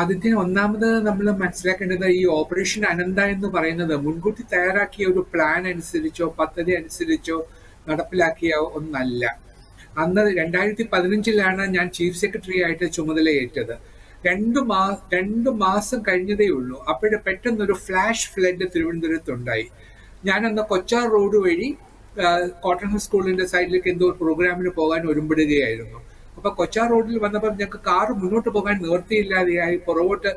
ആദ്യത്തിന് ഒന്നാമത് നമ്മൾ മനസ്സിലാക്കേണ്ടത് ഈ ഓപ്പറേഷൻ അനന്ത എന്ന് പറയുന്നത് മുൻകൂട്ടി തയ്യാറാക്കിയ ഒരു പ്ലാൻ അനുസരിച്ചോ പദ്ധതി അനുസരിച്ചോ നടപ്പിലാക്കിയ ഒന്നല്ല. അന്ന് രണ്ടായിരത്തി പതിനഞ്ചിലാണ് ഞാൻ ചീഫ് സെക്രട്ടറി ആയിട്ട് ചുമതലയേറ്റത്. രണ്ടു മാ രണ്ടു മാസം കഴിഞ്ഞതേ ഉള്ളൂ. അപ്പോഴ് പെട്ടെന്നൊരു ഫ്ലാഷ് ഫ്ലഡ് തിരുവനന്തപുരത്തുണ്ടായി. ഞാൻ അന്ന് കൊച്ചാർ റോഡ് വഴി കോട്ടൺ സ്കൂളിന്റെ സൈഡിലേക്ക് എന്തോ പ്രോഗ്രാമിന് പോകാൻ ഒരുമ്പെടുകയായിരുന്നു. അപ്പൊ കൊച്ചാർ റോഡിൽ വന്നപ്പോൾ ഞങ്ങൾക്ക് കാർ മുന്നോട്ട് പോകാൻ നിവൃത്തിയില്ലാതെയായി പുറകോട്ട്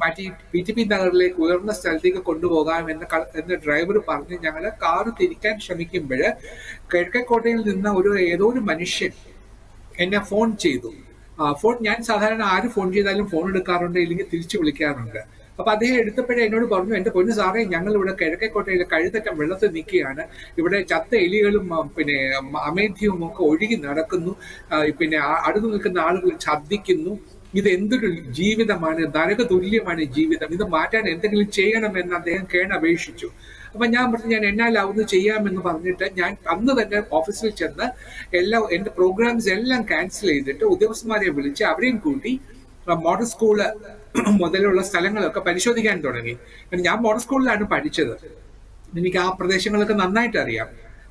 മാറ്റി പി ടി പി നഗറിലേക്ക് ഉയർന്ന സ്ഥലത്തേക്ക് കൊണ്ടുപോകാം എന്ന് എന്ന് ഡ്രൈവർ പറഞ്ഞ് ഞങ്ങൾ കാർ തിരിക്കാൻ ശ്രമിക്കുമ്പോൾ കിഴക്കേക്കോട്ടയിൽ നിന്ന് ഒരു ഏതോ ഒരു മനുഷ്യൻ എന്നെ ഫോൺ ചെയ്തു. ഫോൺ ഞാൻ സാധാരണ ആര് ഫോൺ ചെയ്താലും ഫോൺ എടുക്കാറുണ്ട് ഇല്ലെങ്കിൽ തിരിച്ചു വിളിക്കാറുണ്ട്. അപ്പൊ അദ്ദേഹം എടുത്തപ്പോഴേ എന്നോട് പറഞ്ഞു എന്റെ പൊന്നു സാറേ ഞങ്ങൾ ഇവിടെ കിഴക്കേക്കോട്ടയിലെ കഴുതറ്റം വെള്ളത്തിൽ നിൽക്കുകയാണ്. ഇവിടെ ചത്ത എലികളും പിന്നെ അമേധ്യവും ഒക്കെ ഒഴുകി നടക്കുന്നു. പിന്നെ അടുത്തു നിൽക്കുന്ന ആളുകൾ ഛർദ്ദിക്കുന്നു. ഇത് എന്തൊരു ജീവിതമാണ്? നരക തുല്യമാണ് ജീവിതം. ഇത് മാറ്റാൻ എന്തെങ്കിലും ചെയ്യണമെന്ന് അദ്ദേഹം കേണപേക്ഷിച്ചു. അപ്പൊ ഞാൻ പറഞ്ഞു ഞാൻ എന്നാലാവുന്നു ചെയ്യാമെന്ന് പറഞ്ഞിട്ട് ഞാൻ അന്ന് തന്നെ ഓഫീസിൽ ചെന്ന് എല്ലാ എന്റെ പ്രോഗ്രാംസ് എല്ലാം ക്യാൻസൽ ചെയ്തിട്ട് ഉദ്യോഗസ്ഥന്മാരെ വിളിച്ച് അവരെയും കൂട്ടി മോഡൽ സ്കൂൾ മുതലുള്ള സ്ഥലങ്ങളൊക്കെ പരിശോധിക്കാൻ തുടങ്ങി. ഞാൻ മോഡൽ സ്കൂളിലാണ് പഠിച്ചത്. എനിക്ക് ആ പ്രദേശങ്ങളൊക്കെ നന്നായിട്ട് അറിയാം.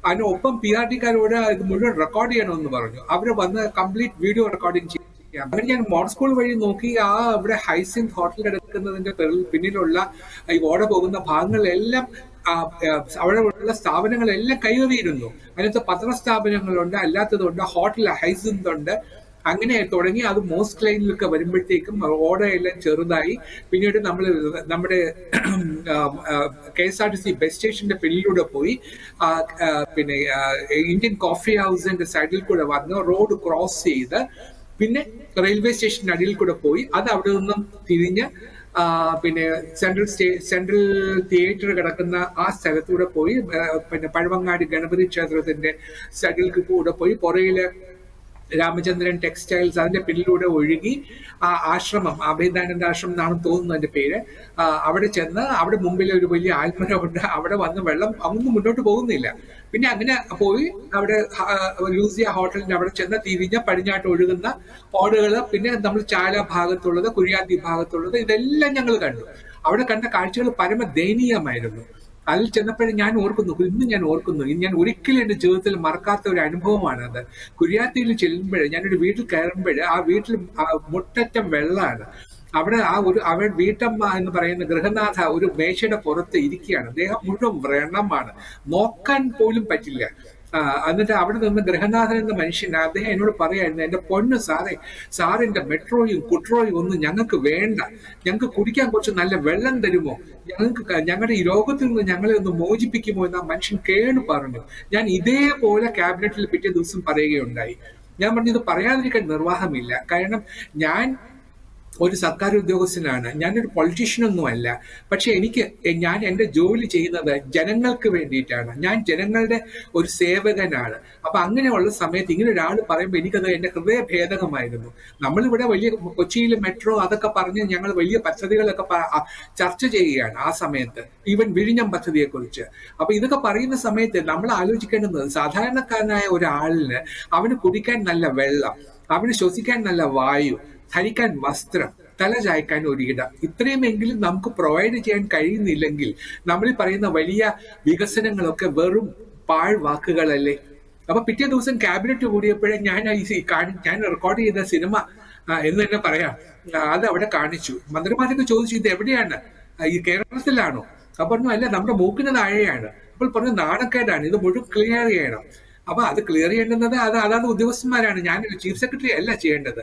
അതിനൊപ്പം പി ആർ ഡിക്കാരോട് ഇത് മുഴുവൻ റെക്കോർഡ് ചെയ്യണമെന്ന് പറഞ്ഞു. അവർ വന്ന് കംപ്ലീറ്റ് വീഡിയോ റെക്കോർഡിങ് ചെയ്യാം. അങ്ങനെ ഞാൻ മോഡൽ സ്കൂൾ വഴി നോക്കി ആ അവിടെ ഹൈസിൻ ഹോട്ടൽ കിടക്കുന്നതിന്റെ പിന്നിലുള്ള ഈ ഓട പോകുന്ന ഭാഗങ്ങളെല്ലാം ആ, ആ, അവിടെ ഉള്ള സ്ഥാപനങ്ങളെല്ലാം കൈവരിയിരുന്നു. അതിനകത്ത് പത്രസ്ഥാപനങ്ങളുണ്ട് അല്ലാത്തതുണ്ട് ഹോട്ടൽ ഹൈസിൻ ഉണ്ട്. അങ്ങനെ തുടങ്ങി. അത് മോസ്റ്റ് ലൈനിലൊക്കെ വരുമ്പോഴത്തേക്കും ഓടയെല്ലാം ചെറുതായി. പിന്നീട് നമ്മൾ നമ്മുടെ K S R T C bus സ്റ്റേഷന്റെ പിന്നിലൂടെ പോയി. പിന്നെ ഇന്ത്യൻ കോഫി ഹൗസിന്റെ സൈഡിൽ കൂടെ വന്ന് റോഡ് ക്രോസ് ചെയ്ത് പിന്നെ റെയിൽവേ സ്റ്റേഷന്റെ അടിയിൽ കൂടെ പോയി. അത് അവിടെ നിന്നും തിരിഞ്ഞ് പിന്നെ സെൻട്രൽ സ്റ്റേ സെൻട്രൽ തിയേറ്റർ കിടക്കുന്ന ആ സ്ഥലത്തൂടെ പോയി. പിന്നെ പഴവങ്ങാടി ഗണപതി ക്ഷേത്രത്തിന്റെ സൈഡിൽ കൂടെ പോയി. പുറയിലെ രാമചന്ദ്രൻ ടെക്സ്റ്റൈൽസ് അതിന്റെ പിന്നിലൂടെ ഒഴുകി ആ ആശ്രമം അഭയദാനന്ദ ആശ്രമം എന്നാണ് തോന്നുന്നു അതിന്റെ പേര്. അവിടെ ചെന്ന് അവിടെ മുമ്പിൽ ഒരു വലിയ ആൽമരമുണ്ട്. അവിടെ വന്ന് വെള്ളം അങ്ങൊന്നും മുന്നോട്ട് പോകുന്നില്ല. പിന്നെ അങ്ങനെ പോയി അവിടെ ലൂസിയ ഹോട്ടലിന്റെ അവിടെ ചെന്ന് തിരിഞ്ഞ പടിഞ്ഞാട്ട് ഒഴുകുന്ന ഓടുകൾ പിന്നെ നമ്മൾ ചാല ഭാഗത്തുള്ളത് കുഴിയാത്തി ഭാഗത്തുള്ളത് ഇതെല്ലാം ഞങ്ങൾ കണ്ടു. അവിടെ കണ്ട കാഴ്ചകൾ പരമ ദയനീയമായിരുന്നു അതിൽ ചെന്നപ്പോഴും ഞാൻ ഓർക്കുന്നു ഇന്നും ഞാൻ ഓർക്കുന്നു ഞാൻ ഒരിക്കലും എന്റെ ജീവിതത്തിൽ മറക്കാത്ത ഒരു അനുഭവമാണ് അത്. കുര്യാത്തിയിൽ ചെല്ലുമ്പോഴേ ഞാനൊരു വീട്ടിൽ കയറുമ്പോൾ ആ വീട്ടിൽ മുട്ടറ്റം വെള്ളമാണ് അവിടെ ആ ഒരു അവൻ വീട്ടമ്മ എന്ന് പറയുന്ന ഗൃഹനാഥ ഒരു മേശയുടെ പുറത്ത് ഇരിക്കുകയാണ്. അദ്ദേഹം മുഴുവൻ വ്രണമാണ്. നോക്കാൻ പോലും പറ്റില്ല. എന്നിട്ട് അവിടെ നിന്ന് ഗൃഹനാഥൻ എന്ന മനുഷ്യൻ അദ്ദേഹം എന്നോട് പറയായിരുന്നു എന്റെ പൊന്ന് സാറേ സാറിന്റെ മെട്രോയും കുട്രോയും ഒന്നും ഞങ്ങൾക്ക് വേണ്ട. ഞങ്ങൾക്ക് കുടിക്കാൻ കുറച്ച് നല്ല വെള്ളം തരുമോ? ഞങ്ങൾക്ക് ഞങ്ങളുടെ ഈ രോഗത്തിൽ നിന്ന് ഞങ്ങളെ ഒന്ന് മോചിപ്പിക്കുമോ? എന്ന് ആ മനുഷ്യൻ കേണു പറഞ്ഞു. ഞാൻ ഇതേപോലെ ക്യാബിനറ്റിൽ പിറ്റേ ദിവസം പറയുകയുണ്ടായി. ഞാൻ പറഞ്ഞു ഇത് പറയാതിരിക്കാൻ നിർവാഹമില്ല. കാരണം ഞാൻ ഒരു സർക്കാർ ഉദ്യോഗസ്ഥനാണ്. ഞാനൊരു പൊളിറ്റീഷ്യൻ ഒന്നുമല്ല. പക്ഷെ എനിക്ക് ഞാൻ എന്റെ ജോലി ചെയ്യുന്നത് ജനങ്ങൾക്ക് വേണ്ടിയിട്ടാണ്. ഞാൻ ജനങ്ങളുടെ ഒരു സേവകനാണ്. അപ്പൊ അങ്ങനെയുള്ള സമയത്ത് ഇങ്ങനെ ഒരാൾ പറയുമ്പോൾ എനിക്കത് എന്റെ ഹൃദയ ഭേദകമായിരുന്നു നമ്മളിവിടെ വലിയ കൊച്ചിയിൽ മെട്രോ അതൊക്കെ പറഞ്ഞ് ഞങ്ങൾ വലിയ പദ്ധതികളൊക്കെ ചർച്ച ചെയ്യുകയാണ് ആ സമയത്ത്. ഈവൻ വിഴിഞ്ഞം പദ്ധതിയെക്കുറിച്ച്. അപ്പൊ ഇതൊക്കെ പറയുന്ന സമയത്ത് നമ്മൾ ആലോചിക്കേണ്ടത് സാധാരണക്കാരനായ ഒരാളിന് അവന് കുടിക്കാൻ നല്ല വെള്ളം അവന് ശ്വസിക്കാൻ നല്ല വായു ധരിക്കാൻ വസ്ത്രം തല ചായ്ക്കാൻ ഒരിട ഇത്രയുമെങ്കിലും നമുക്ക് പ്രൊവൈഡ് ചെയ്യാൻ കഴിയുന്നില്ലെങ്കിൽ നമ്മൾ പറയുന്ന വലിയ വികസനങ്ങളൊക്കെ വെറും പാഴ് വാക്കുകളല്ലേ? അപ്പൊ പിറ്റേ ദിവസം ക്യാബിനറ്റ് കൂടിയപ്പോഴേ ഞാൻ ഈ ഞാൻ റെക്കോർഡ് ചെയ്ത സിനിമ എന്ന് തന്നെ പറയാം. അത് അവിടെ കാണിച്ചു. മന്ത്രിമാരൊക്കെ ചോദിച്ചു ഇത് എവിടെയാണ്? ഈ കേരളത്തിലാണോ? അപ്പൊ പറഞ്ഞു അല്ല നമ്മുടെ മൂക്കിന് താഴെയാണ്. അപ്പോൾ പറഞ്ഞു നാണക്കേടാണ്. ഇത് മുഴുവൻ ക്ലിയർ ചെയ്യണം. അപ്പൊ അത് ക്ലിയർ ചെയ്യേണ്ടുന്നത് അത് അതാണ് ഉദ്യോഗസ്ഥന്മാരാണ്. ഞാൻ ചീഫ് സെക്രട്ടറി അല്ല ചെയ്യേണ്ടത്.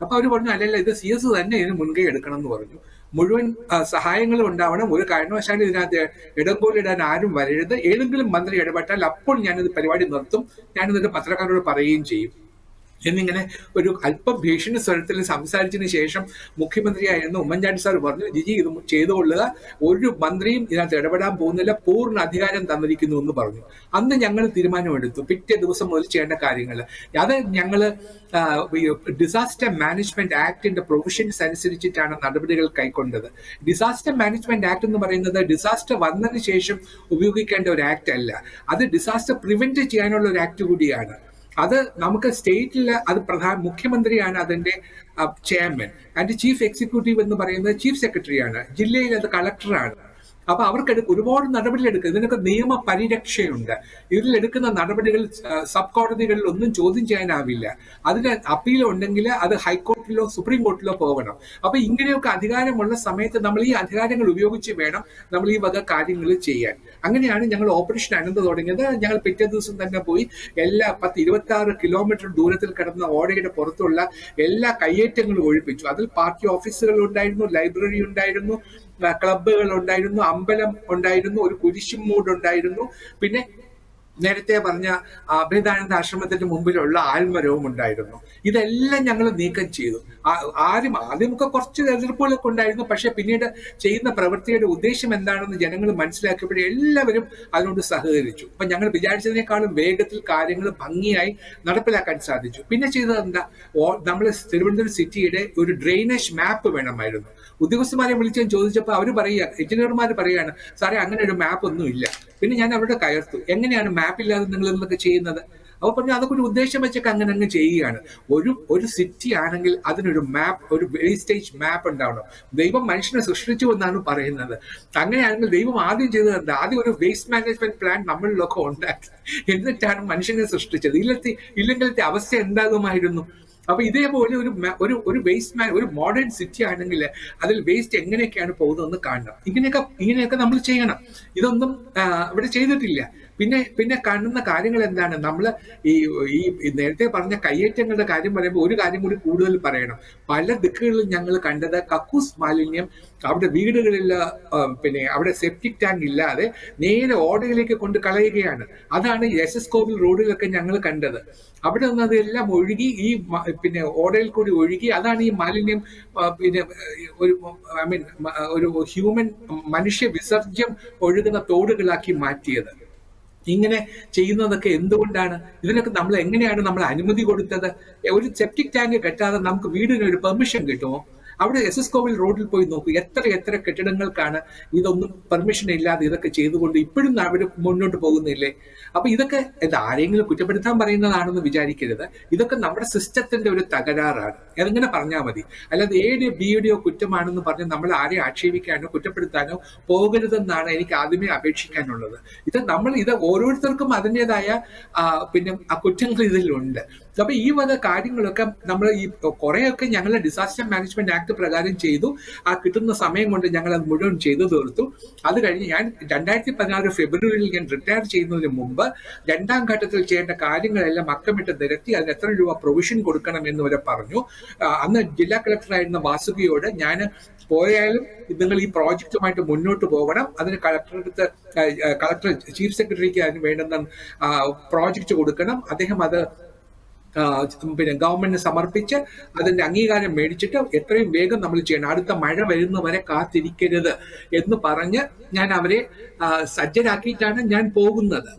അപ്പൊ അവർ പറഞ്ഞു അല്ലല്ല ഇത് സി എസ് തന്നെ ഇതിന് മുൻകൈ എടുക്കണം എന്ന് പറഞ്ഞു. മുഴുവൻ സഹായങ്ങളും ഉണ്ടാവണം. ഒരു കാരണവശാലും ഇതിനകത്ത് ഇടങ്കോലിടാൻ ആരും വരരുത്. ഏതെങ്കിലും മന്ത്രി ഇടപെട്ടാൽ അപ്പോൾ ഞാനിത് പരിപാടി നിർത്തും. ഞാനിതിന്റെ പത്രക്കാരോട് പറയുകയും ചെയ്യും. എന്നിങ്ങനെ ഒരു അല്പം ഭീഷണി സ്വരത്തിൽ സംസാരിച്ചതിന് ശേഷം മുഖ്യമന്ത്രിയായിരുന്ന ഉമ്മൻചാണ്ടി സാർ പറഞ്ഞു ജിജി ഇത് ചെയ്തുകൊള്ളുക. ഒരു മന്ത്രിയും ഇതിനകത്ത് ഇടപെടാൻ പോകുന്നില്ല. പൂർണ അധികാരം തന്നിരിക്കുന്നു എന്ന് പറഞ്ഞു. അന്ന് ഞങ്ങൾ തീരുമാനമെടുത്തു. പിറ്റേ ദിവസം മുതൽ ചെയ്യേണ്ട കാര്യങ്ങൾ. അത് ഞങ്ങൾ ഡിസാസ്റ്റർ മാനേജ്മെന്റ് ആക്ടിന്റെ പ്രൊവിഷൻസ് അനുസരിച്ചിട്ടാണ് നടപടികൾ കൈക്കൊണ്ടത്. ഡിസാസ്റ്റർ മാനേജ്മെന്റ് ആക്ട് എന്ന് പറയുന്നത് ഡിസാസ്റ്റർ വന്നതിന് ശേഷം ഉപയോഗിക്കേണ്ട ഒരു ആക്ട് അല്ല. അത് ഡിസാസ്റ്റർ പ്രിവെന്റ് ചെയ്യാനുള്ള ഒരു ആക്ട് കൂടിയാണ്. അത് നമുക്ക് സ്റ്റേറ്റിൽ അത് പ്രധാന മുഖ്യമന്ത്രിയാണ് അതിന്റെ ചെയർമാൻ. ആൻഡ് ചീഫ് എക്സിക്യൂട്ടീവ് എന്ന് പറയുന്നത് ചീഫ് സെക്രട്ടറിയാണ്. ജില്ലയിൽ അത് കളക്ടറാണ്. അപ്പൊ അവർക്ക് ഒരുപാട് നടപടികൾ എടുക്കുക ഇതിനൊക്കെ നിയമ പരിരക്ഷയുണ്ട്. ഇതിലെടുക്കുന്ന നടപടികൾ സബ് കോടതികളിൽ ഒന്നും ചോദ്യം ചെയ്യാനാവില്ല. അതിന് അപ്പീൽ ഉണ്ടെങ്കിൽ അത് ഹൈക്കോടതിയിലോ സുപ്രീം കോടതിയിലോ പോകണം. അപ്പൊ ഇങ്ങനെയൊക്കെ അധികാരമുള്ള സമയത്ത് നമ്മൾ ഈ അധികാരങ്ങൾ ഉപയോഗിച്ച് വേണം നമ്മൾ ഈ വക കാര്യങ്ങൾ ചെയ്യാൻ. അങ്ങനെയാണ് ഞങ്ങൾ ഓപ്പറേഷൻ അനന്ത് തുടങ്ങിയത്. ഞങ്ങൾ പിറ്റേ ദിവസം തന്നെ പോയി എല്ലാ പത്ത് ഇരുപത്തി ആറ് കിലോമീറ്റർ ദൂരത്തിൽ കിടന്ന ഓടയുടെ പുറത്തുള്ള എല്ലാ കയ്യേറ്റങ്ങളും ഒഴിപ്പിച്ചു. അതിൽ പാർട്ടി ഓഫീസുകൾ ഉണ്ടായിരുന്നു ലൈബ്രറി ഉണ്ടായിരുന്നു ക്ലബ്ബുകൾ ഉണ്ടായിരുന്നു അമ്പലം ഉണ്ടായിരുന്നു ഒരു കുരിശുമൂട് ഉണ്ടായിരുന്നു. പിന്നെ നേരത്തെ പറഞ്ഞ അഭേദാനന്ദ ആശ്രമത്തിന്റെ മുമ്പിലുള്ള ആൽമരവും ഉണ്ടായിരുന്നു. ഇതെല്ലാം ഞങ്ങൾ നീക്കം ചെയ്തു. ആരും ആദ്യമൊക്കെ കുറച്ച് എതിർപ്പുകളൊക്കെ ഉണ്ടായിരുന്നു. പക്ഷെ പിന്നീട് ചെയ്യുന്ന പ്രവൃത്തിയുടെ ഉദ്ദേശം എന്താണെന്ന് ജനങ്ങൾ മനസ്സിലാക്കിയപ്പോഴേ എല്ലാവരും അതിനോട് സഹകരിച്ചു. അപ്പൊ ഞങ്ങൾ വിചാരിച്ചതിനേക്കാളും വേഗത്തിൽ കാര്യങ്ങൾ ഭംഗിയായി നടപ്പിലാക്കാൻ സാധിച്ചു. പിന്നെ ചെയ്തത് എന്താ? നമ്മൾ തിരുവനന്തപുരം സിറ്റിയുടെ ഒരു ഡ്രെയിനേജ് മാപ്പ് വേണമായിരുന്നു. ഉദ്യോഗസ്ഥന്മാരെ വിളിച്ച് ചോദിച്ചപ്പോൾ അവർ പറയുക എഞ്ചിനീയർമാർ പറയുകയാണ് സാറേ അങ്ങനെ ഒരു മാപ്പ് ഒന്നും ഇല്ല. പിന്നെ ഞാൻ അവരുടെ കയർത്തു. എങ്ങനെയാണ് മാപ്പ് ഇല്ലാതെ നിങ്ങൾ ഇതൊക്കെ ചെയ്യുന്നത്? അപ്പൊ പറഞ്ഞു അതൊക്കെ ഒരു ഉദ്ദേശം വെച്ചൊക്കെ അങ്ങനെ അങ്ങ് ചെയ്യുകയാണ്. ഒരു ഒരു സിറ്റി ആണെങ്കിൽ അതിനൊരു മാപ്പ് ഒരു വേസ്റ്റേജ് മാപ്പ് ഉണ്ടാവണം. ദൈവം മനുഷ്യനെ സൃഷ്ടിച്ചു എന്നാണ് പറയുന്നത്. അങ്ങനെയാണെങ്കിൽ ദൈവം ആദ്യം ചെയ്തത് എന്താ? ആദ്യം ഒരു വേസ്റ്റ് മാനേജ്മെന്റ് പ്ലാൻ നമ്മളിലൊക്കെ ഉണ്ടാക്കി. എന്നിട്ടാണ് മനുഷ്യനെ സൃഷ്ടിച്ചത്. ഇല്ലത്തെ ഇല്ലെങ്കിലത്തെ അവസ്ഥ എന്താകുമായിരുന്നു? അപ്പൊ ഇതേപോലെ ഒരു ഒരു ഒരു വേസ്റ്റ് മാൻ ഒരു മോഡേൺ സിറ്റി ആണെങ്കിൽ അതിൽ വേസ്റ്റ് എങ്ങനെയൊക്കെയാണ് പോകുന്നതെന്ന് കാണണം. ഇങ്ങനെയൊക്കെ ഇങ്ങനെയൊക്കെ നമ്മൾ ചെയ്യണം. ഇതൊന്നും ഇവിടെ ചെയ്തിട്ടില്ല. പിന്നെ പിന്നെ കാണുന്ന കാര്യങ്ങൾ എന്താണ്? നമ്മൾ ഈ ഈ നേരത്തെ പറഞ്ഞ കയ്യേറ്റങ്ങളുടെ കാര്യം പറയുമ്പോൾ ഒരു കാര്യം കൂടി കൂടുതൽ പറയണം. പല ദിക്കുകളിലും ഞങ്ങൾ കണ്ടത് കക്കൂസ് മാലിന്യം അവിടെ വീടുകളിൽ പിന്നെ അവിടെ സെപ്റ്റിക് ടാങ്ക് ഇല്ലാതെ നേരെ ഓടയിലേക്ക് കൊണ്ട് കളയുകയാണ്. അതാണ് എസ് എസ് കോവിൽ റോഡിലൊക്കെ ഞങ്ങൾ കണ്ടത്. അവിടെ നിന്ന് അതെല്ലാം ഒഴുകി ഈ പിന്നെ ഓടയിൽ കൂടി ഒഴുകി അതാണ് ഈ മാലിന്യം പിന്നെ ഒരു ഐ മീൻ ഒരു ഹ്യൂമൻ മനുഷ്യ വിസർജ്യം ഒഴുകുന്ന തോടുകളാക്കി മാറ്റിയത്. ഇങ്ങനെ ചെയ്യുന്നതൊക്കെ എന്തുകൊണ്ടാണ്? ഇതിനൊക്കെ നമ്മൾ എങ്ങനെയാണ് നമ്മൾ അനുമതി കൊടുത്തത്? ഒരു സെപ്റ്റിക് ടാങ്ക് കെട്ടാതെ നമുക്ക് വീടിന് ഒരു പെർമിഷൻ കിട്ടുമോ? അവിടെ എസ് എസ് കോവിൽ റോഡിൽ പോയി നോക്കൂ. എത്ര എത്ര കെട്ടിടങ്ങൾക്കാണ് ഇതൊന്നും പെർമിഷൻ ഇല്ലാതെ ഇതൊക്കെ ചെയ്തുകൊണ്ട് ഇപ്പോഴും അവർ മുന്നോട്ട് പോകുന്നില്ലേ? അപ്പൊ ഇതൊക്കെ ഇത് ആരെങ്കിലും കുറ്റപ്പെടുത്താൻ പറയുന്നതാണെന്ന് വിചാരിക്കരുത്. ഇതൊക്കെ നമ്മുടെ സിസ്റ്റത്തിന്റെ ഒരു തകരാറാണ്. അതെങ്ങനെ പറഞ്ഞാൽ മതി. അല്ലാതെ എയുടെയോ ബിയുടെയോ കുറ്റമാണെന്ന് പറഞ്ഞ് നമ്മൾ ആരെയും ആക്ഷേപിക്കാനോ കുറ്റപ്പെടുത്താനോ പോകരുതെന്നാണ് എനിക്ക് ആദ്യമേ അപേക്ഷിക്കാനുള്ളത്. ഇത് നമ്മൾ ഇത് ഓരോരുത്തർക്കും അതിന്റെതായ പിന്നെ ആ കുറ്റങ്ങൾ ഇതിലുണ്ട്. അപ്പൊ ഈ വക കാര്യങ്ങളൊക്കെ നമ്മൾ ഈ കുറെയൊക്കെ ഞങ്ങൾ ഡിസാസ്റ്റർ മാനേജ്മെന്റ് ആക്ട് പ്രകാരം ചെയ്തു. ആ കിട്ടുന്ന സമയം കൊണ്ട് ഞങ്ങൾ അത് മുഴുവൻ ചെയ്തു തീർത്തു. അത് കഴിഞ്ഞ് ഞാൻ രണ്ടായിരത്തി പതിനാറ് ഫെബ്രുവരിയിൽ ഞാൻ റിട്ടയർ ചെയ്യുന്നതിന് മുമ്പ് രണ്ടാം ഘട്ടത്തിൽ ചെയ്യേണ്ട കാര്യങ്ങളെല്ലാം അക്കമിട്ട് നിരത്തി അതിന് എത്ര രൂപ പ്രൊവിഷൻ കൊടുക്കണം എന്ന് വരെ പറഞ്ഞു. അന്ന് ജില്ലാ കളക്ടറായിരുന്ന വാസുകിയോട് ഞാൻ പോയാലും നിങ്ങൾ ഈ പ്രോജക്റ്റുമായിട്ട് മുന്നോട്ട് പോകണം. അതിന് കളക്ടറെടുത്ത് കളക്ടർ ചീഫ് സെക്രട്ടറിക്ക് അതിന് വേണ്ടുന്ന പ്രോജക്റ്റ് കൊടുക്കണം. അദ്ദേഹം അത് പിന്നെ ഗവൺമെന്റിന് സമർപ്പിച്ച് അതിന്റെ അംഗീകാരം മേടിച്ചിട്ട് എത്രയും വേഗം നമ്മൾ ചെയ്യണം. അടുത്ത മഴ വരുന്നവരെ കാത്തിരിക്കരുത് എന്ന് പറഞ്ഞ് ഞാൻ അവരെ സജ്ജരാക്കിയിട്ടാണ് ഞാൻ പോകുന്നത്.